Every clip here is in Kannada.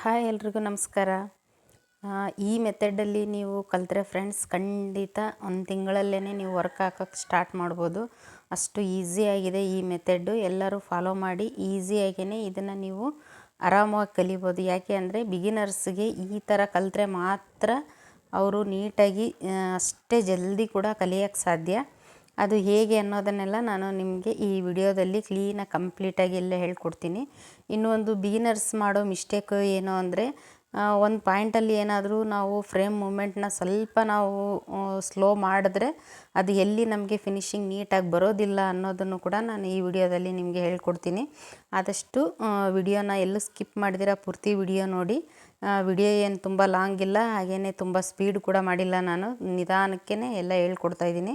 ಹಾಯ್ ಎಲ್ರಿಗೂ ನಮಸ್ಕಾರ. ಈ ಮೆಥಡಲ್ಲಿ ನೀವು ಕಲಿತ್ರೆ ಫ್ರೆಂಡ್ಸ್ ಖಂಡಿತ ಒಂದು ತಿಂಗಳಲ್ಲೇ ನೀವು ವರ್ಕ್ ಹಾಕೋಕ್ಕೆ ಸ್ಟಾರ್ಟ್ ಮಾಡ್ಬೋದು. ಅಷ್ಟು ಈಸಿಯಾಗಿದೆ ಈ ಮೆಥಡ್ಡು. ಎಲ್ಲರೂ ಫಾಲೋ ಮಾಡಿ ಈಸಿಯಾಗಿಯೇ ಇದನ್ನು ನೀವು ಆರಾಮಾಗಿ ಕಲಿಬೋದು. ಯಾಕೆ ಅಂದರೆ ಬಿಗಿನರ್ಸ್ಗೆ ಈ ಥರ ಕಲಿತ್ರೆ ಮಾತ್ರ ಅವರು ನೀಟಾಗಿ ಅಷ್ಟೇ ಜಲ್ದಿ ಕೂಡ ಕಲಿಯೋಕ್ಕೆ ಸಾಧ್ಯ. ಅದು ಹೇಗೆ ಅನ್ನೋದನ್ನೆಲ್ಲ ನಾನು ನಿಮಗೆ ಈ ವಿಡಿಯೋದಲ್ಲಿ ಕ್ಲೀನಾಗಿ ಕಂಪ್ಲೀಟಾಗಿ ಎಲ್ಲ ಹೇಳ್ಕೊಡ್ತೀನಿ. ಇನ್ನು ಒಂದು ಬಿಗಿನರ್ಸ್ ಮಾಡೋ ಮಿಸ್ಟೇಕ್ ಏನು ಅಂದರೆ ಒಂದು ಪಾಯಿಂಟಲ್ಲಿ ಏನಾದರೂ ನಾವು ಫ್ರೇಮ್ ಮೂಮೆಂಟ್ನ ಸ್ವಲ್ಪ ನಾವು ಸ್ಲೋ ಮಾಡಿದ್ರೆ ಅದು ಎಲ್ಲಿ ನಮಗೆ ಫಿನಿಶಿಂಗ್ ನೀಟಾಗಿ ಬರೋದಿಲ್ಲ ಅನ್ನೋದನ್ನು ಕೂಡ ನಾನು ಈ ವಿಡಿಯೋದಲ್ಲಿ ನಿಮಗೆ ಹೇಳ್ಕೊಡ್ತೀನಿ. ಆದಷ್ಟು ವಿಡಿಯೋನ ಎಲ್ಲೂ ಸ್ಕಿಪ್ ಮಾಡಿದಿರ ಪೂರ್ತಿ ವಿಡಿಯೋ ನೋಡಿ. ವಿಡಿಯೋ ಏನು ತುಂಬ ಲಾಂಗ್ ಇಲ್ಲ ಹಾಗೆಯೇ ತುಂಬ ಸ್ಪೀಡ್ ಕೂಡ ಮಾಡಿಲ್ಲ ನಾನು. ನಿಧಾನಕ್ಕೇ ಎಲ್ಲ ಹೇಳ್ಕೊಡ್ತಾ ಇದ್ದೀನಿ.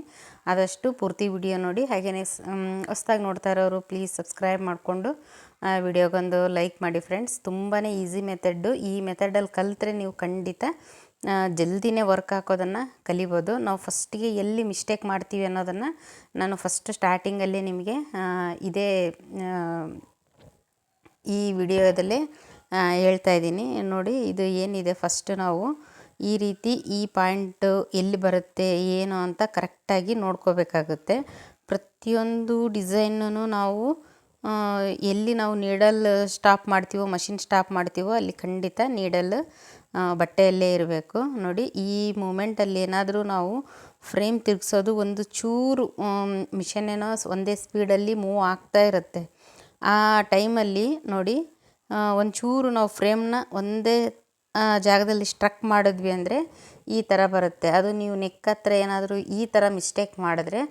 ಆದಷ್ಟು ಪೂರ್ತಿ ವಿಡಿಯೋ ನೋಡಿ ಹಾಗೆಯೇ ಹೊಸ್ದಾಗಿ ನೋಡ್ತಾ ಇರೋರು ಪ್ಲೀಸ್ ಸಬ್ಸ್ಕ್ರೈಬ್ ಮಾಡಿಕೊಂಡು ವಿಡಿಯೋಗೊಂದು ಲೈಕ್ ಮಾಡಿ ಫ್ರೆಂಡ್ಸ್ ತುಂಬಾ ಈಸಿ ಮೆಥಡ್ಡು ಈ ಮೆಥಡಲ್ಲಿ ಕಲಿತ್ರೆ ನೀವು ಖಂಡಿತ ಜಲ್ದಿನೇ ವರ್ಕ್ ಹಾಕೋದನ್ನು ಕಲಿಬೋದು. ನಾವು ಫಸ್ಟಿಗೆ ಎಲ್ಲಿ ಮಿಸ್ಟೇಕ್ ಮಾಡ್ತೀವಿ ಅನ್ನೋದನ್ನು ನಾನು ಫಸ್ಟ್ ಸ್ಟಾರ್ಟಿಂಗಲ್ಲಿ ನಿಮಗೆ ಇದೇ ಈ ವಿಡಿಯೋದಲ್ಲಿ ಹೇಳ್ತಾ ಇದ್ದೀನಿ. ನೋಡಿ, ಇದು ಏನಿದೆ? ಫಸ್ಟ್ ನಾವು ಈ ರೀತಿ ಈ ಪಾಯಿಂಟು ಎಲ್ಲಿ ಬರುತ್ತೆ, ಏನು ಅಂತ ಕರೆಕ್ಟಾಗಿ ನೋಡ್ಕೋಬೇಕಾಗುತ್ತೆ. ಪ್ರತಿಯೊಂದು ಡಿಸೈನನ್ನು ನಾವು ಎಲ್ಲಿ ನಾವು ನೀಡಲ್ ಸ್ಟಾಪ್ ಮಾಡ್ತೀವೋ ಮಷಿನ್ ಸ್ಟಾಪ್ ಮಾಡ್ತೀವೋ, ಅಲ್ಲಿ ಖಂಡಿತ ನೀಡಲ್ ಬಟ್ಟೆಯಲ್ಲೇ ಇರಬೇಕು. ನೋಡಿ, ಈ ಮೂಮೆಂಟಲ್ಲಿ ಏನಾದರೂ ನಾವು ಫ್ರೇಮ್ ತಿರುಗಿಸೋದು ಒಂದು ಚೂರು ಮಿಷನ್ ಏನೋ ಒಂದೇ ಸ್ಪೀಡಲ್ಲಿ ಮೂವ್ ಆಗ್ತಾ ಇರುತ್ತೆ. ಆ ಟೈಮಲ್ಲಿ ನೋಡಿ ಒಂಚೂರು ನಾವು ಫ್ರೇಮ್ನ ಒಂದೇ ಜಾಗದಲ್ಲಿ ಸ್ಟ್ರಕ್ ಮಾಡಿದ್ವಿ ಅಂದರೆ ಈ ಥರ ಬರುತ್ತೆ. ಅದು ನೀವು ನೆಕ್ ಹತ್ರ ಏನಾದರೂ ಈ ಥರ ಮಿಸ್ಟೇಕ್ ಮಾಡಿದ್ರೆ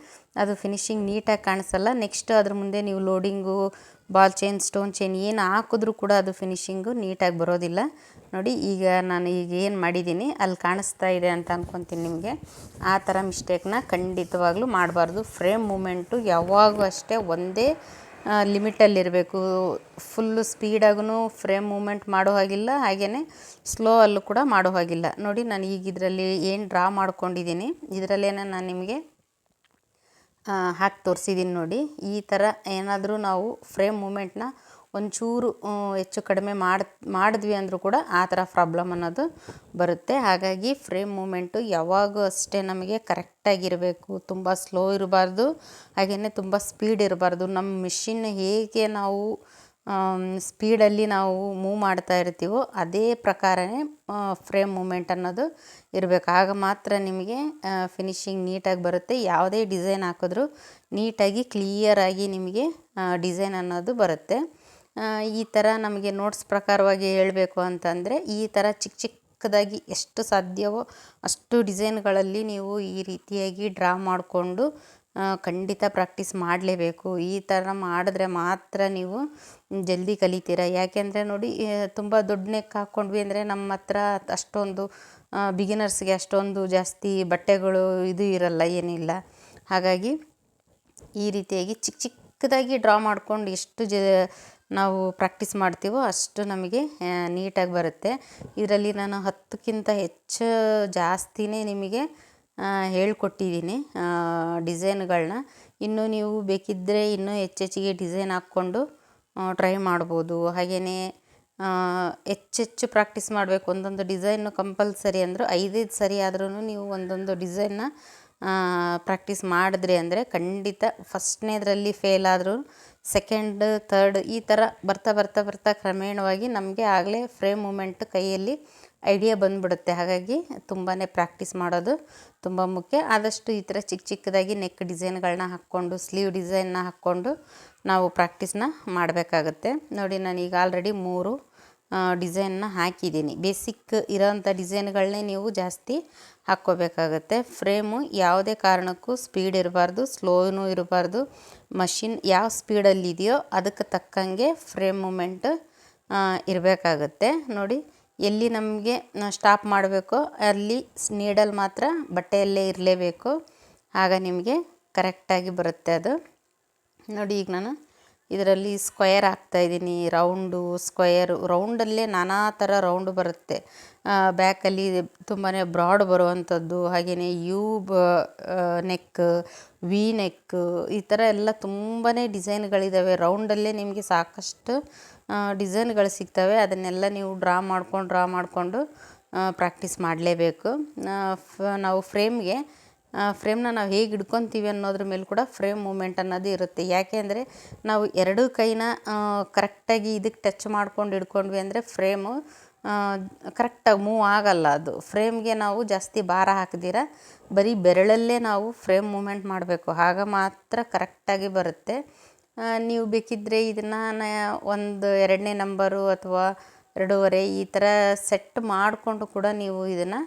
ಅದು ಫಿನಿಶಿಂಗ್ ನೀಟಾಗಿ ಕಾಣಿಸಲ್ಲ. ನೆಕ್ಸ್ಟ್ ಅದ್ರ ಮುಂದೆ ನೀವು loading, ball chain, stone chain ಏನು ಹಾಕಿದ್ರೂ ಕೂಡ ಅದು ಫಿನಿಶಿಂಗು ನೀಟಾಗಿ ಬರೋದಿಲ್ಲ. ನೋಡಿ, ಈಗ ನಾನು ಈಗ ಏನು ಮಾಡಿದ್ದೀನಿ, ಅಲ್ಲಿ ಕಾಣಿಸ್ತಾ ಇದೆ ಅಂತ ಅಂದ್ಕೊತೀನಿ ನಿಮಗೆ. ಆ ಥರ ಮಿಸ್ಟೇಕ್ನ ಖಂಡಿತವಾಗ್ಲೂ ಮಾಡಬಾರ್ದು. ಫ್ರೇಮ್ ಮೂಮೆಂಟು ಯಾವಾಗೂ ಅಷ್ಟೇ ಒಂದೇ ಲಿಮಿಟಲ್ಲಿರಬೇಕು. ಫುಲ್ಲು ಸ್ಪೀಡಾಗೂ ಫ್ರೇಮ್ ಮೂಮೆಂಟ್ ಮಾಡೋ ಹಾಗಿಲ್ಲ ಹಾಗೆಯೇ ಸ್ಲೋ ಅಲ್ಲೂ ಕೂಡ ಮಾಡೋ ಹಾಗಿಲ್ಲ. ನೋಡಿ, ನಾನು ಈಗ ಇದರಲ್ಲಿ ಏನು ಡ್ರಾ ಮಾಡ್ಕೊಂಡಿದ್ದೀನಿ, ಇದರಲ್ಲೇನೆ ನಾನು ನಿಮಗೆ ಹಾಕಿ ತೋರಿಸಿದ್ದೀನಿ ನೋಡಿ. ಈ ಥರ ಏನಾದರೂ ನಾವು ಫ್ರೇಮ್ ಮೂಮೆಂಟ್ನ ಒಂಚೂರು ಹೆಚ್ಚು ಕಡಿಮೆ ಮಾಡಿ, ಮಾಡಿದ್ವಿ ಅಂದರೂ ಕೂಡ ಆ ಥರ ಪ್ರಾಬ್ಲಮ್ ಅನ್ನೋದು ಬರುತ್ತೆ. ಹಾಗಾಗಿ ಫ್ರೇಮ್ ಮೂಮೆಂಟು ಯಾವಾಗೂ ಅಷ್ಟೇ ನಮಗೆ ಕರೆಕ್ಟಾಗಿರಬೇಕು. ತುಂಬ ಸ್ಲೋ ಇರಬಾರ್ದು, ಹಾಗೆಯೇ ತುಂಬ ಸ್ಪೀಡ್ ಇರಬಾರ್ದು. ನಮ್ಮ ಮಿಷಿನ್ ಹೇಗೆ ನಾವು ಸ್ಪೀಡಲ್ಲಿ ನಾವು ಮೂವ್ ಮಾಡ್ತಾ ಇರ್ತೀವೋ ಅದೇ ಪ್ರಕಾರನೇ ಫ್ರೇಮ್ ಮೂಮೆಂಟ್ ಅನ್ನೋದು ಇರಬೇಕು. ಆಗ ಮಾತ್ರ ನಿಮಗೆ ಫಿನಿಶಿಂಗ್ ನೀಟಾಗಿ ಬರುತ್ತೆ. ಯಾವುದೇ ಡಿಸೈನ್ ಹಾಕಿದ್ರೂ ನೀಟಾಗಿ ಕ್ಲಿಯರಾಗಿ ನಿಮಗೆ ಡಿಸೈನ್ ಅನ್ನೋದು ಬರುತ್ತೆ. ಈ ಥರ ನಮಗೆ ನೋಟ್ಸ್ ಪ್ರಕಾರವಾಗಿ ಹೇಳಬೇಕು ಅಂತಂದರೆ, ಈ ಥರ ಚಿಕ್ಕ ಚಿಕ್ಕದಾಗಿ ಎಷ್ಟು ಸಾಧ್ಯವೋ ಅಷ್ಟು ಡಿಸೈನ್ಗಳಲ್ಲಿ ನೀವು ಈ ರೀತಿಯಾಗಿ ಡ್ರಾ ಮಾಡಿಕೊಂಡು ಖಂಡಿತ ಪ್ರಾಕ್ಟೀಸ್ ಮಾಡಲೇಬೇಕು. ಈ ಥರ ಮಾಡಿದ್ರೆ ಮಾತ್ರ ನೀವು ಜಲ್ದಿ ಕಲಿತೀರ. ಯಾಕೆಂದರೆ ನೋಡಿ ತುಂಬ ದೊಡ್ಡ ನೆಕ್ ಹಾಕ್ಕೊಂಡ್ವಿ ಅಂದರೆ ನಮ್ಮ ಹತ್ರ ಅಷ್ಟೊಂದು ಬಿಗಿನರ್ಸ್ಗೆ ಅಷ್ಟೊಂದು ಜಾಸ್ತಿ ಬಟ್ಟೆಗಳು ಇದು ಇರಲ್ಲ, ಏನಿಲ್ಲ. ಹಾಗಾಗಿ ಈ ರೀತಿಯಾಗಿ ಚಿಕ್ಕ ಚಿಕ್ಕದಾಗಿ ಡ್ರಾ ಮಾಡ್ಕೊಂಡು ಎಷ್ಟು ಜ ನಾವು ಪ್ರಾಕ್ಟೀಸ್ ಮಾಡ್ತೀವೋ ಅಷ್ಟು ನಮಗೆ ನೀಟಾಗಿ ಬರುತ್ತೆ. ಇದರಲ್ಲಿ ನಾನು ಹತ್ತಕ್ಕಿಂತ ಹೆಚ್ಚು ಜಾಸ್ತಿನೇ ನಿಮಗೆ ಹೇಳ್ಕೊಟ್ಟಿದ್ದೀನಿ ಡಿಸೈನ್ಗಳನ್ನ ಇನ್ನೂ ನೀವು ಬೇಕಿದ್ದರೆ ಇನ್ನೂ ಹೆಚ್ಚೆಚ್ಚಿಗೆ ಡಿಸೈನ್ ಹಾಕ್ಕೊಂಡು ಟ್ರೈ ಮಾಡ್ಬೋದು. ಹಾಗೆಯೇ ಹೆಚ್ಚೆಚ್ಚು ಪ್ರಾಕ್ಟೀಸ್ ಮಾಡಬೇಕು. ಒಂದೊಂದು ಡಿಸೈನು ಕಂಪಲ್ಸರಿ ಅಂದರೂ ಐದೈದು ಸರಿ ಆದ್ರೂ ನೀವು ಒಂದೊಂದು ಡಿಸೈನ್ನ ಪ್ರಾಕ್ಟೀಸ್ ಮಾಡಿದ್ರಿ ಅಂದರೆ ಖಂಡಿತ ಫಸ್ಟ್ನೇದರಲ್ಲಿ ಫೇಲ್ ಆದರೂ ಸೆಕೆಂಡ್ ಥರ್ಡ್ ಈ ಥರ ಬರ್ತಾ ಬರ್ತಾ ಬರ್ತಾ ಕ್ರಮೇಣವಾಗಿ ನಮಗೆ ಆಗಲೇ ಫ್ರೇಮ್ ಮೂಮೆಂಟ್ ಕೈಯಲ್ಲಿ ಐಡಿಯಾ ಬಂದುಬಿಡುತ್ತೆ. ಹಾಗಾಗಿ ತುಂಬಾ ಪ್ರಾಕ್ಟೀಸ್ ಮಾಡೋದು ತುಂಬ ಮುಖ್ಯ. ಆದಷ್ಟು ಈ ಥರ ಚಿಕ್ಕ ಚಿಕ್ಕದಾಗಿ ನೆಕ್ ಡಿಸೈನ್ಗಳನ್ನ ಹಾಕ್ಕೊಂಡು ಸ್ಲೀವ್ ಡಿಸೈನ್ನ ಹಾಕ್ಕೊಂಡು ನಾವು ಪ್ರಾಕ್ಟೀಸ್ನ ಮಾಡಬೇಕಾಗತ್ತೆ. ನೋಡಿ ನಾನು ಈಗ ಆಲ್ರೆಡಿ ಮೂರು ಡಿಸೈನ್ನ ಹಾಕಿದ್ದೀನಿ. ಬೇಸಿಕ್ ಇರೋಂಥ ಡಿಸೈನ್ಗಳನ್ನೇ ನೀವು ಜಾಸ್ತಿ ಹಾಕ್ಕೋಬೇಕಾಗತ್ತೆ. ಫ್ರೇಮು ಯಾವುದೇ ಕಾರಣಕ್ಕೂ ಸ್ಪೀಡ್ ಇರಬಾರ್ದು, ಸ್ಲೋನೂ ಇರಬಾರ್ದು. ಮಷಿನ್ ಯಾವ ಸ್ಪೀಡಲ್ಲಿದೆಯೋ ಅದಕ್ಕೆ ತಕ್ಕಂಗೆ ಫ್ರೇಮ್ ಮೂಮೆಂಟ್ ಇರಬೇಕಾಗತ್ತೆ. ನೋಡಿ, ಎಲ್ಲಿ ನಮಗೆ ಸ್ಟಾಪ್ ಮಾಡಬೇಕೋ ಅಲ್ಲಿ ನೀಡಲ್ ಮಾತ್ರ ಬಟ್ಟೆಯಲ್ಲೇ ಇರಲೇಬೇಕು. ಆಗ ನಿಮಗೆ ಕರೆಕ್ಟಾಗಿ ಬರುತ್ತೆ ಅದು. ನೋಡಿ, ಈಗ ನಾನು ಇದರಲ್ಲಿ ಸ್ಕ್ವಯರ್ ಹಾಕ್ತಾಯಿದ್ದೀನಿ ರೌಂಡು ಸ್ಕ್ವಯರು ರೌಂಡಲ್ಲೇ ನಾನಾ ಥರ ರೌಂಡ್ ಬರುತ್ತೆ. ಬ್ಯಾಕಲ್ಲಿ ತುಂಬಾ ಬ್ರಾಡ್ ಬರುವಂಥದ್ದು, ಹಾಗೆಯೇ ಯು ಬ ನೆಕ್, ವಿ ನೆಕ್, ಈ ಥರ ಎಲ್ಲ ತುಂಬಾ ಡಿಸೈನ್ಗಳಿದ್ದಾವೆ ರೌಂಡಲ್ಲೇ ನಿಮಗೆ ಸಾಕಷ್ಟು ಡಿಸೈನ್ಗಳು ಸಿಗ್ತವೆ. ಅದನ್ನೆಲ್ಲ ನೀವು ಡ್ರಾ ಮಾಡ್ಕೊಂಡು, ಡ್ರಾ ಮಾಡಿಕೊಂಡು ಪ್ರಾಕ್ಟೀಸ್ ಮಾಡಲೇಬೇಕು. ನಾವು ಫ್ರೇಮ್ಗೆ ಫ್ರೇಮ್ನ ನಾವು ಹೇಗೆ ಹಿಡ್ಕೊತೀವಿ ಅನ್ನೋದ್ರ ಮೇಲೆ ಕೂಡ ಫ್ರೇಮ್ ಮೂಮೆಂಟ್ ಅನ್ನೋದು ಇರುತ್ತೆ. ಯಾಕೆ ಅಂದರೆ ನಾವು ಎರಡೂ ಕೈನ ಕರೆಕ್ಟಾಗಿ ಇದಕ್ಕೆ ಟಚ್ ಮಾಡ್ಕೊಂಡು ಹಿಡ್ಕೊಂಡ್ವಿ ಅಂದರೆ ಫ್ರೇಮು ಕರೆಕ್ಟಾಗಿ ಮೂವ್ ಆಗಲ್ಲ ಅದು. ಫ್ರೇಮ್ಗೆ ನಾವು ಜಾಸ್ತಿ ಭಾರ ಹಾಕ್ದಿರ, ಬರೀ ಬೆರಳಲ್ಲೇ ನಾವು ಫ್ರೇಮ್ ಮೂಮೆಂಟ್ ಮಾಡಬೇಕು. ಆಗ ಮಾತ್ರ ಕರೆಕ್ಟಾಗಿ ಬರುತ್ತೆ. ನೀವು ಬೇಕಿದ್ದರೆ ಇದನ್ನು ಒಂದು ಎರಡನೇ ನಂಬರು ಅಥವಾ ಎರಡೂವರೆ ಈ ಥರ ಸೆಟ್ ಮಾಡಿಕೊಂಡು ಕೂಡ ನೀವು ಇದನ್ನು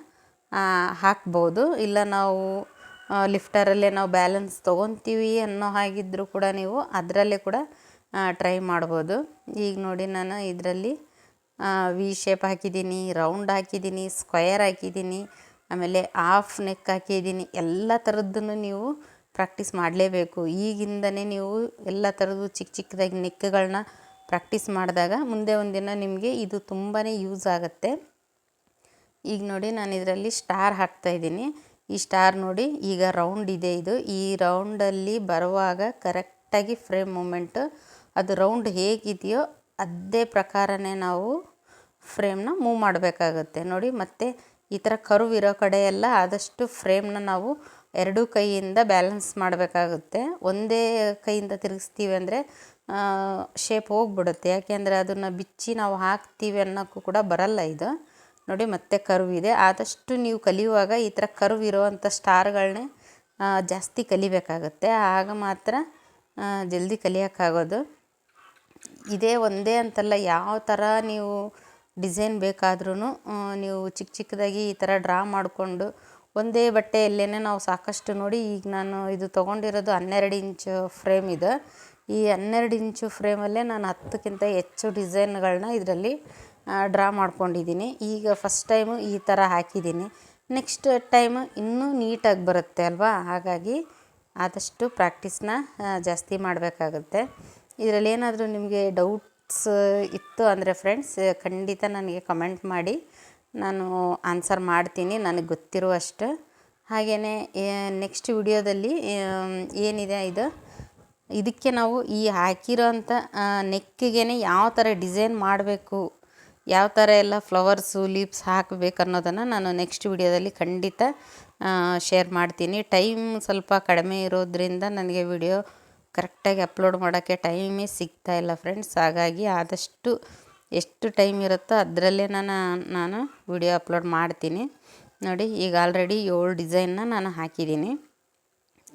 ಹಾಕ್ಬೋದು. ಇಲ್ಲ ನಾವು ಲಿಫ್ಟರಲ್ಲೇ ನಾವು ಬ್ಯಾಲೆನ್ಸ್ ತೊಗೊತೀವಿ ಅನ್ನೋ ಹಾಗಿದ್ದರೂ ಕೂಡ ನೀವು ಅದರಲ್ಲೇ ಕೂಡ ಟ್ರೈ ಮಾಡ್ಬೋದು. ಈಗ ನೋಡಿ ನಾನು ಇದರಲ್ಲಿ ವಿ ಶೇಪ್ ಹಾಕಿದ್ದೀನಿ ರೌಂಡ್ ಹಾಕಿದ್ದೀನಿ ಸ್ಕ್ವಯರ್ ಹಾಕಿದ್ದೀನಿ, ಆಮೇಲೆ ಆಫ್ ನೆಕ್ ಹಾಕಿದ್ದೀನಿ, ಎಲ್ಲ ಥರದ್ದನ್ನು ನೀವು ಪ್ರಾಕ್ಟೀಸ್ ಮಾಡಲೇಬೇಕು. ಈಗಿಂದನೇ ನೀವು ಎಲ್ಲ ಥರದ್ದು ಚಿಕ್ಕ ಚಿಕ್ಕದಾಗಿ ನೆಕ್ಗಳನ್ನ ಪ್ರಾಕ್ಟೀಸ್ ಮಾಡಿದಾಗ ಮುಂದೆ ಒಂದಿನ ನಿಮಗೆ ಇದು ತುಂಬಾ ಯೂಸ್ ಆಗುತ್ತೆ. ಈಗ ನೋಡಿ ನಾನು ಇದರಲ್ಲಿ ಸ್ಟಾರ್ ಹಾಕ್ತಾಯಿದ್ದೀನಿ ಈ ಸ್ಟಾರ್ ನೋಡಿ, ಈಗ ರೌಂಡ್ ಇದೆ ಇದು. ಈ ರೌಂಡಲ್ಲಿ ಬರುವಾಗ ಕರೆಕ್ಟಾಗಿ ಫ್ರೇಮ್ ಮೂಮೆಂಟು, ಅದು ರೌಂಡ್ ಹೇಗಿದೆಯೋ ಅದೇ ಪ್ರಕಾರನೇ ನಾವು ಫ್ರೇಮ್ನ ಮೂವ್ ಮಾಡಬೇಕಾಗುತ್ತೆ. ನೋಡಿ, ಮತ್ತು ಈ ಥರ ಕರ್ವ್ ಇರೋ ಕಡೆ ಎಲ್ಲ ಆದಷ್ಟು ಫ್ರೇಮ್ನ ನಾವು ಎರಡೂ ಕೈಯಿಂದ ಬ್ಯಾಲೆನ್ಸ್ ಮಾಡಬೇಕಾಗುತ್ತೆ. ಒಂದೇ ಕೈಯಿಂದ ತಿರುಗಿಸ್ತೀವಿ ಅಂದರೆ ಶೇಪ್ ಹೋಗ್ಬಿಡುತ್ತೆ. ಯಾಕೆಂದರೆ ಅದನ್ನು ಬಿಚ್ಚಿ ನಾವು ಹಾಕ್ತೀವಿ ಅನ್ನೋಕ್ಕೂ ಕೂಡ ಬರಲ್ಲ ಇದು. ನೋಡಿ, ಮತ್ತೆ ಕರ್ವ್ ಇದೆ. ಆದಷ್ಟು ನೀವು ಕಲಿಯುವಾಗ ಈ ಥರ ಕರ್ವ್ ಇರೋವಂಥ ಸ್ಟಾರ್ಗಳನ್ನೇ ಜಾಸ್ತಿ ಕಲಿಬೇಕಾಗುತ್ತೆ. ಆಗ ಮಾತ್ರ ಜಲ್ದಿ ಕಲಿಯೋಕ್ಕಾಗೋದು. ಇದೇ ಒಂದೇ ಅಂತಲ್ಲ, ಯಾವ ಥರ ನೀವು ಡಿಸೈನ್ ಬೇಕಾದ್ರೂ ನೀವು ಚಿಕ್ಕ ಚಿಕ್ಕದಾಗಿ ಈ ಥರ ಡ್ರಾ ಮಾಡಿಕೊಂಡು ಒಂದೇ ಬಟ್ಟೆಯಲ್ಲೇ ನಾವು ಸಾಕಷ್ಟು ನೋಡಿ, ಈಗ ನಾನು ಇದು ತೊಗೊಂಡಿರೋದು ಹನ್ನೆರಡು ಇಂಚು ಫ್ರೇಮ್ ಇದೆ. ಈ ಹನ್ನೆರಡು ಇಂಚು ಫ್ರೇಮಲ್ಲೇ ನಾನು ಹತ್ತಕ್ಕಿಂತ ಹೆಚ್ಚು ಡಿಸೈನ್ಗಳನ್ನ ಇದರಲ್ಲಿ ಡ್ರಾ ಮಾಡ್ಕೊಂಡಿದ್ದೀನಿ. ಈಗ ಫಸ್ಟ್ ಟೈಮು ಈ ಥರ ಹಾಕಿದ್ದೀನಿ. ನೆಕ್ಸ್ಟ್ ಟೈಮ್ ಇನ್ನೂ ನೀಟಾಗಿ ಬರುತ್ತೆ ಅಲ್ವಾ? ಹಾಗಾಗಿ ಆದಷ್ಟು ಪ್ರಾಕ್ಟೀಸ್ನ ಜಾಸ್ತಿ ಮಾಡಬೇಕಾಗುತ್ತೆ. ಇದರಲ್ಲಿ ಏನಾದರೂ ನಿಮಗೆ ಡೌಟ್ಸ್ ಇತ್ತು ಅಂದರೆ ಫ್ರೆಂಡ್ಸ್ ಖಂಡಿತ ನನಗೆ ಕಮೆಂಟ್ ಮಾಡಿ. ನಾನು ಆನ್ಸರ್ ಮಾಡ್ತೀನಿ, ನನಗೆ ಗೊತ್ತಿರುವಷ್ಟು. ಹಾಗೆಯೇ ನೆಕ್ಸ್ಟ್ ವಿಡಿಯೋದಲ್ಲಿ ಏನಿದೆ ಇದು? ಇದಕ್ಕೆ ನಾವು ಈ ಹಾಕಿರೋಂಥ ನೆಕ್ಕಿಗೆ ಯಾವ ಥರ ಡಿಸೈನ್ ಮಾಡಬೇಕು ಯಾವ ಥರ ಎಲ್ಲ ಫ್ಲವರ್ಸು, ಲೀವ್ಸ್ ಹಾಕಬೇಕು ಅನ್ನೋದನ್ನು ನಾನು ನೆಕ್ಸ್ಟ್ ವಿಡಿಯೋದಲ್ಲಿ ಖಂಡಿತ ಶೇರ್ ಮಾಡ್ತೀನಿ. ಟೈಮ್ ಸ್ವಲ್ಪ ಕಡಿಮೆ ಇರೋದ್ರಿಂದ ನನಗೆ ವಿಡಿಯೋ ಕರೆಕ್ಟಾಗಿ ಅಪ್ಲೋಡ್ ಮಾಡೋಕ್ಕೆ ಟೈಮೇ ಸಿಗ್ತಾ ಇಲ್ಲ ಫ್ರೆಂಡ್ಸ್ ಹಾಗಾಗಿ ಆದಷ್ಟು ಎಷ್ಟು ಟೈಮ್ ಇರುತ್ತೋ ಅದರಲ್ಲೇ ನಾನು ನಾನು ವಿಡಿಯೋ ಅಪ್ಲೋಡ್ ಮಾಡ್ತೀನಿ. ನೋಡಿ, ಈಗ ಆಲ್ರೆಡಿ ಏಳು ಡಿಸೈನ್ನ ನಾನು ಹಾಕಿದ್ದೀನಿ.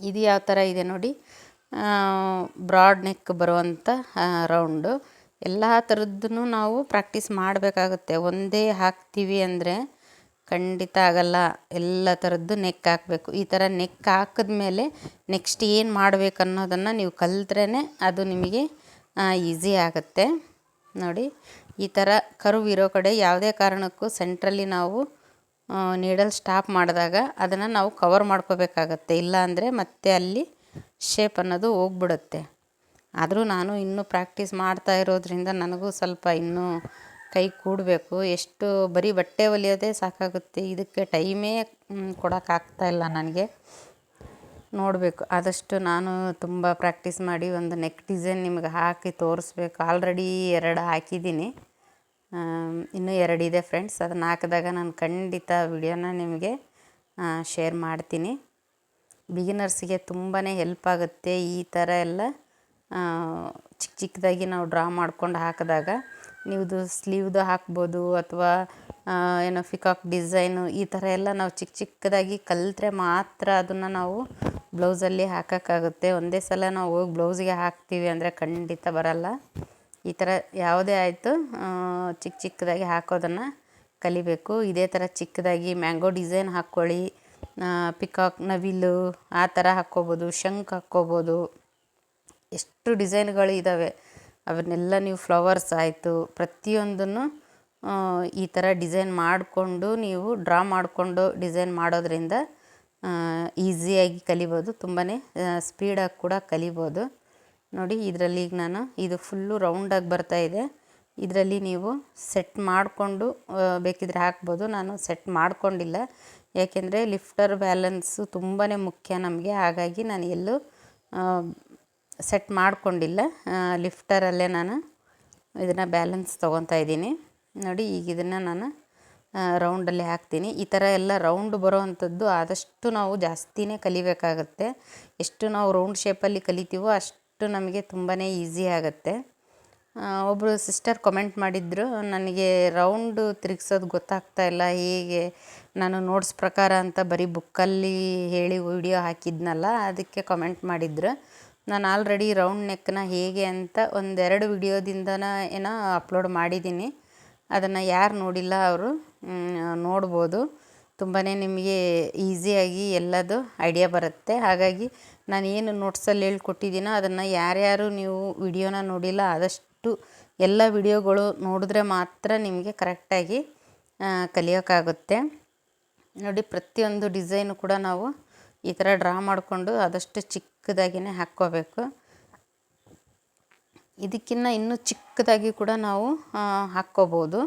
ಇದು ಯಾವ ಥರ ಇದೆ ನೋಡಿ ಬ್ರಾಡ್ ನೆಕ್ ಬರುವಂಥ ರೌಂಡು ಎಲ್ಲ ಥರದ್ದನ್ನು ನಾವು ಪ್ರಾಕ್ಟೀಸ್ ಮಾಡಬೇಕಾಗುತ್ತೆ. ಒಂದೇ ಹಾಕ್ತೀವಿ ಅಂದರೆ ಖಂಡಿತ ಆಗಲ್ಲ. ಎಲ್ಲ ಥರದ್ದು ನೆಕ್ ಹಾಕಬೇಕು. ಈ ಥರ ನೆಕ್ ಹಾಕಿದ್ಮೇಲೆ ನೆಕ್ಸ್ಟ್ ಏನು ಮಾಡಬೇಕು ಅನ್ನೋದನ್ನು ನೀವು ಕಲಿತ್ರೇ ಅದು ನಿಮಗೆ ಈಸಿ ಆಗುತ್ತೆ. ನೋಡಿ, ಈ ಥರ ಕರು ಇರೋ ಕಡೆ ಯಾವುದೇ ಕಾರಣಕ್ಕೂ ಸೆಂಟ್ರಲ್ಲಿ ನಾವು ನೀಡಲ್ ಸ್ಟಾಪ್ ಮಾಡಿದಾಗ ಅದನ್ನು ನಾವು ಕವರ್ ಮಾಡ್ಕೋಬೇಕಾಗತ್ತೆ. ಇಲ್ಲ ಅಂದರೆ ಮತ್ತೆ ಅಲ್ಲಿ ಶೇಪ್ ಅನ್ನೋದು ಹೋಗ್ಬಿಡುತ್ತೆ. ಆದರೂ ನಾನು ಇನ್ನೂ ಪ್ರಾಕ್ಟೀಸ್ ಮಾಡ್ತಾ ಇರೋದ್ರಿಂದ ನನಗೂ ಸ್ವಲ್ಪ ಇನ್ನೂ ಕೈ ಕೂಡಬೇಕು. ಎಷ್ಟು ಬರೀ ಬಟ್ಟೆ ಹೊಲಿಯೋದೇ ಸಾಕಾಗುತ್ತೆ. ಇದಕ್ಕೆ ಟೈಮೇ ಇಲ್ಲ ನನಗೆ. ನೋಡಬೇಕು. ಆದಷ್ಟು ನಾನು ತುಂಬ ಪ್ರಾಕ್ಟೀಸ್ ಮಾಡಿ ಒಂದು ನೆಕ್ ಡಿಸೈನ್ ನಿಮಗೆ ಹಾಕಿ ತೋರಿಸ್ಬೇಕು. ಆಲ್ರೆಡಿ ಎರಡು ಹಾಕಿದ್ದೀನಿ. ಇನ್ನೂ ಎರಡಿದೆ ಫ್ರೆಂಡ್ಸ್. ಅದನ್ನು ಹಾಕಿದಾಗ ನಾನು ಖಂಡಿತ ವಿಡಿಯೋನ ನಿಮಗೆ ಶೇರ್ ಮಾಡ್ತೀನಿ. ಬಿಗಿನರ್ಸಿಗೆ ತುಂಬಾ ಹೆಲ್ಪ್ ಆಗುತ್ತೆ ಈ ಥರ ಎಲ್ಲ. ಚಿಕ್ಕ ಚಿಕ್ಕದಾಗಿ ನಾವು ಡ್ರಾ ಮಾಡ್ಕೊಂಡು ಹಾಕಿದಾಗ ನೀವುದು ಸ್ಲೀವ್ದು ಹಾಕ್ಬೋದು ಅಥವಾ ಏನೋ ಫಿಕಾಕ್ ಡಿಸೈನು ಈ ಥರ ಎಲ್ಲ ನಾವು ಚಿಕ್ಕ ಚಿಕ್ಕದಾಗಿ ಕಲಿತ್ರೆ ಮಾತ್ರ ಅದನ್ನು ನಾವು ಬ್ಲೌಸಲ್ಲಿ ಹಾಕೋಕ್ಕಾಗುತ್ತೆ. ಒಂದೇ ಸಲ ನಾವು ಹೋಗಿ ಬ್ಲೌಸಿಗೆ ಹಾಕ್ತೀವಿ ಅಂದರೆ ಖಂಡಿತ ಬರಲ್ಲ. ಈ ಥರ ಯಾವುದೇ ಆಯಿತು ಚಿಕ್ಕ ಚಿಕ್ಕದಾಗಿ ಹಾಕೋದನ್ನು ಕಲಿಬೇಕು. ಇದೇ ಥರ ಚಿಕ್ಕದಾಗಿ ಮ್ಯಾಂಗೋ ಡಿಸೈನ್ ಹಾಕ್ಕೊಳ್ಳಿ ಪಿಕಾಕ್ ನವಿಲು ಆ ಥರ ಹಾಕ್ಕೋಬೋದು, ಶಂಖ ಹಾಕ್ಕೋಬೋದು. ಎಷ್ಟು ಡಿಸೈನ್ಗಳು ಇದ್ದಾವೆ ಅವನ್ನೆಲ್ಲ ನೀವು ಫ್ಲವರ್ಸ್ ಆಯಿತು, ಪ್ರತಿಯೊಂದನ್ನು ಈ ಥರ ಡಿಸೈನ್ ಮಾಡಿಕೊಂಡು ನೀವು ಡ್ರಾ ಮಾಡಿಕೊಂಡು ಡಿಸೈನ್ ಮಾಡೋದ್ರಿಂದ ಈಸಿಯಾಗಿ ಕಲಿಬೋದು ತುಂಬಾ ಸ್ಪೀಡಾಗಿ ಕೂಡ ಕಲಿಬೋದು. ನೋಡಿ, ಇದರಲ್ಲಿ ಈಗ ನಾನು, ಇದು ಫುಲ್ಲು ರೌಂಡಾಗಿ ಬರ್ತಾ ಇದೆ. ಇದರಲ್ಲಿ ನೀವು ಸೆಟ್ ಮಾಡಿಕೊಂಡು ಬೇಕಿದ್ರೆ ಹಾಕ್ಬೋದು. ನಾನು ಸೆಟ್ ಮಾಡಿಕೊಂಡಿಲ್ಲ. ಯಾಕೆಂದರೆ ಲಿಫ್ಟರ್ ಬ್ಯಾಲೆನ್ಸು ತುಂಬಾ ಮುಖ್ಯ ನಮಗೆ. ಹಾಗಾಗಿ ನಾನು ಎಲ್ಲೂ ಸೆಟ್ ಮಾಡಿಕೊಂಡಿಲ್ಲ. ಲಿಫ್ಟರಲ್ಲೇ ನಾನು ಇದನ್ನು ಬ್ಯಾಲೆನ್ಸ್ ತೊಗೊತಾ ಇದ್ದೀನಿ. ನೋಡಿ, ಈಗ ಇದನ್ನು ನಾನು ರೌಂಡಲ್ಲಿ ಹಾಕ್ತೀನಿ. ಈ ಥರ ಎಲ್ಲ ರೌಂಡ್ ಬರೋ ಅಂಥದ್ದು ಆದಷ್ಟು ನಾವು ಜಾಸ್ತಿನೇ ಕಲಿಬೇಕಾಗತ್ತೆ. ಎಷ್ಟು ನಾವು ರೌಂಡ್ ಶೇಪಲ್ಲಿ ಕಲಿತೀವೋ ಅಷ್ಟು ನಮಗೆ ತುಂಬಾ ಈಸಿ ಆಗುತ್ತೆ. ಒಬ್ಬರು ಸಿಸ್ಟರ್ ಕಮೆಂಟ್ ಮಾಡಿದ್ರು, ನನಗೆ ರೌಂಡು ತಿರುಗ್ಸೋದು ಗೊತ್ತಾಗ್ತಾ ಇಲ್ಲ. ಹೇಗೆ? ನಾನು ನೋಟ್ಸ್ ಪ್ರಕಾರ ಅಂತ ಬರೀ ಬುಕ್ಕಲ್ಲಿ ಹೇಳಿ ವಿಡಿಯೋ ಹಾಕಿದ್ನಲ್ಲ, ಅದಕ್ಕೆ ಕಮೆಂಟ್ ಮಾಡಿದ್ರು. ನಾನು ಆಲ್ರೆಡಿ ರೌಂಡ್ ನೆಕ್ನ ಹೇಗೆ ಅಂತ ಒಂದೆರಡು ವಿಡಿಯೋದಿಂದನ ಏನೋ ಅಪ್ಲೋಡ್ ಮಾಡಿದ್ದೀನಿ. ಅದನ್ನು ಯಾರು ನೋಡಿಲ್ಲ ಅವರು ನೋಡ್ಬೋದು. ತುಂಬಾ ನಿಮಗೆ ಈಸಿಯಾಗಿ ಎಲ್ಲದು ಐಡಿಯಾ ಬರುತ್ತೆ. ಹಾಗಾಗಿ ನಾನು ಏನು ನೋಟ್ಸಲ್ಲಿ ಹೇಳ್ಕೊಟ್ಟಿದ್ದೀನೋ ಅದನ್ನು ಯಾರ್ಯಾರು ನೀವು ವಿಡಿಯೋನ ನೋಡಿಲ್ಲ, ಆದಷ್ಟು ಎಲ್ಲ ವಿಡಿಯೋಗಳು ನೋಡಿದ್ರೆ ಮಾತ್ರ ನಿಮಗೆ ಕರೆಕ್ಟಾಗಿ ಕಲಿಯೋಕ್ಕಾಗುತ್ತೆ ನೋಡಿ, ಪ್ರತಿಯೊಂದು ಡಿಸೈನು ಕೂಡ ನಾವು ಈ ಥರ ಡ್ರಾ ಮಾಡಿಕೊಂಡು ಆದಷ್ಟು ಚಿಕ್ಕದಾಗಿಯೇ ಹಾಕ್ಕೋಬೇಕು. ಇದಕ್ಕಿಂತ ಇನ್ನೂ ಚಿಕ್ಕದಾಗಿ ಕೂಡ ನಾವು ಹಾಕ್ಕೋಬೋದು.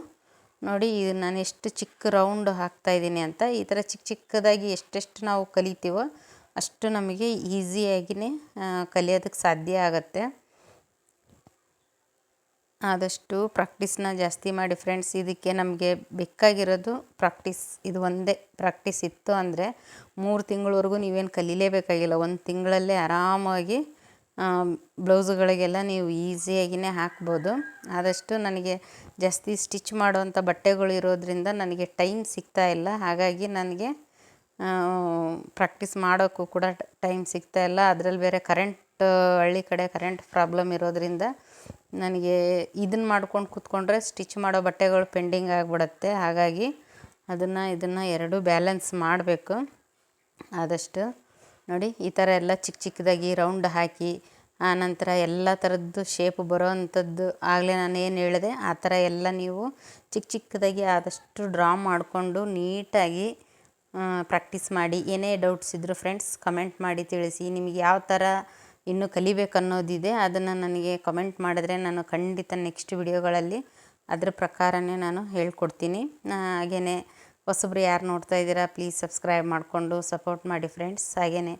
ನೋಡಿ ನಾನು ಎಷ್ಟು ಚಿಕ್ಕ ರೌಂಡ್ ಹಾಕ್ತಾಯಿದ್ದೀನಿ ಅಂತ. ಈ ಥರ ಚಿಕ್ಕ ಚಿಕ್ಕದಾಗಿ ಎಷ್ಟೆಷ್ಟು ನಾವು ಕಲಿತೀವೋ ಅಷ್ಟು ನಮಗೆ ಈಸಿಯಾಗಿಯೇ ಕಲಿಯೋದಕ್ಕೆ ಸಾಧ್ಯ ಆಗುತ್ತೆ. ಆದಷ್ಟು ಪ್ರಾಕ್ಟೀಸ್ನ ಜಾಸ್ತಿ ಮಾಡಿ ಫ್ರೆಂಡ್ಸ್ ಇದಕ್ಕೆ ನಮಗೆ ಬೇಕಾಗಿರೋದು ಪ್ರಾಕ್ಟೀಸ್, ಇದು ಒಂದೇ ಪ್ರಾಕ್ಟೀಸ್ ಇತ್ತು ಅಂದರೆ ಮೂರು ತಿಂಗಳವರೆಗೂ ನೀವೇನು ಕಲೀಲೇಬೇಕಾಗಿಲ್ಲ. ಒಂದು ತಿಂಗಳಲ್ಲೇ ಆರಾಮಾಗಿ ಬ್ಲೌಸ್ಗಳಿಗೆಲ್ಲ ನೀವು ಈಸಿಯಾಗಿಯೇ ಹಾಕ್ಬೋದು. ಆದಷ್ಟು ನನಗೆ ಜಾಸ್ತಿ ಸ್ಟಿಚ್ ಮಾಡುವಂಥ ಬಟ್ಟೆಗಳು ಇರೋದರಿಂದ ನನಗೆ ಟೈಮ್ ಸಿಗ್ತಾ ಇಲ್ಲ. ಹಾಗಾಗಿ ನನಗೆ ಪ್ರಾಕ್ಟೀಸ್ ಮಾಡೋಕ್ಕೂ ಕೂಡ ಟೈಮ್ ಸಿಗ್ತಾ ಇಲ್ಲ. ಅದರಲ್ಲಿ ಬೇರೆ ಕರೆಂಟ್ ಹಳ್ಳಿ ಕಡೆ ಕರೆಂಟ್ ಪ್ರಾಬ್ಲಮ್ ಇರೋದರಿಂದ ನನಗೆ ಇದನ್ನು ಮಾಡ್ಕೊಂಡು ಕೂತ್ಕೊಂಡ್ರೆ ಸ್ಟಿಚ್ ಮಾಡೋ ಬಟ್ಟೆಗಳು ಪೆಂಡಿಂಗ್ ಆಗಿಬಿಡತ್ತೆ. ಹಾಗಾಗಿ ಅದನ್ನು, ಇದನ್ನು ಎರಡೂ ಬ್ಯಾಲೆನ್ಸ್ ಮಾಡಬೇಕು. ಆದಷ್ಟು ನೋಡಿ, ಈ ಥರ ಎಲ್ಲ ಚಿಕ್ಕ ಚಿಕ್ಕದಾಗಿ ರೌಂಡ್ ಹಾಕಿ ಆನಂತರ ಎಲ್ಲ ಥರದ್ದು ಶೇಪ್ ಬರೋ ಅಂಥದ್ದು ಆಗಲೇ ನಾನು ಏನು ಹೇಳಿದೆ, ಆ ಥರ ಎಲ್ಲ ನೀವು ಚಿಕ್ಕ ಚಿಕ್ಕದಾಗಿ ಆದಷ್ಟು ಡ್ರಾ ಮಾಡಿಕೊಂಡು ನೀಟಾಗಿ ಪ್ರಾಕ್ಟೀಸ್ ಮಾಡಿ. ಏನೇ ಡೌಟ್ಸ್ ಇದ್ದರೂ ಫ್ರೆಂಡ್ಸ್ ಕಮೆಂಟ್ ಮಾಡಿ ತಿಳಿಸಿ. ನಿಮಗೆ ಯಾವ ಥರ ಇನ್ನೂ ಕಲಿಬೇಕು ಅನ್ನೋದಿದೆ. ಅದನ್ನು ನನಗೆ ಕಮೆಂಟ್ ಮಾಡಿದ್ರೆ ನಾನು ಖಂಡಿತ ನೆಕ್ಸ್ಟ್ ವಿಡಿಯೋಗಳಲ್ಲಿ ಅದ್ರ ಪ್ರಕಾರನೇ ನಾನು ಹೇಳ್ಕೊಡ್ತೀನಿ. ಹಾಗೆಯೇ ಹೊಸಬ್ರು ಯಾರು ನೋಡ್ತಾ ಇದ್ದೀರಾ ಪ್ಲೀಸ್ ಸಬ್ಸ್ಕ್ರೈಬ್ ಮಾಡಿಕೊಂಡು ಸಪೋರ್ಟ್ ಮಾಡಿ ಫ್ರೆಂಡ್ಸ್ ಹಾಗೆಯೇ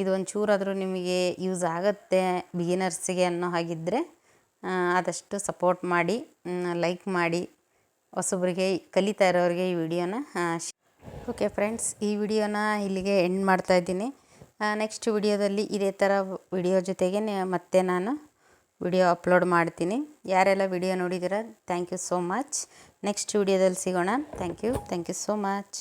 ಇದು ಒಂದು ಚೂರಾದರೂ ನಿಮಗೆ ಯೂಸ್ ಆಗುತ್ತೆ ಬಿಗಿನರ್ಸಿಗೆ ಅನ್ನೋ ಹಾಗಿದ್ದರೆ ಆದಷ್ಟು ಸಪೋರ್ಟ್ ಮಾಡಿ ಲೈಕ್ ಮಾಡಿ, ಹೊಸಬ್ರಿಗೆ ಕಲಿತಾ ಇರೋರಿಗೆ ಈ ವಿಡಿಯೋನ ಓಕೆ ಫ್ರೆಂಡ್ಸ್ ಈ ವಿಡಿಯೋನ ಇಲ್ಲಿಗೆ ಎಂಡ್ ಮಾಡ್ತಾ ಇದ್ದೀನಿ. ನೆಕ್ಸ್ಟ್ ವಿಡಿಯೋದಲ್ಲಿ ಇದೇ ಥರ ವಿಡಿಯೋ ಜೊತೆಗೆ ಮತ್ತೆ ನಾನು ವಿಡಿಯೋ ಅಪ್ಲೋಡ್ ಮಾಡ್ತೀನಿ. ಯಾರೆಲ್ಲ ವಿಡಿಯೋ ನೋಡಿದ್ದೀರಾ thank you so much next ವಿಡಿಯೋದಲ್ಲಿ ಸಿಗೋಣ. Thank you thank you so much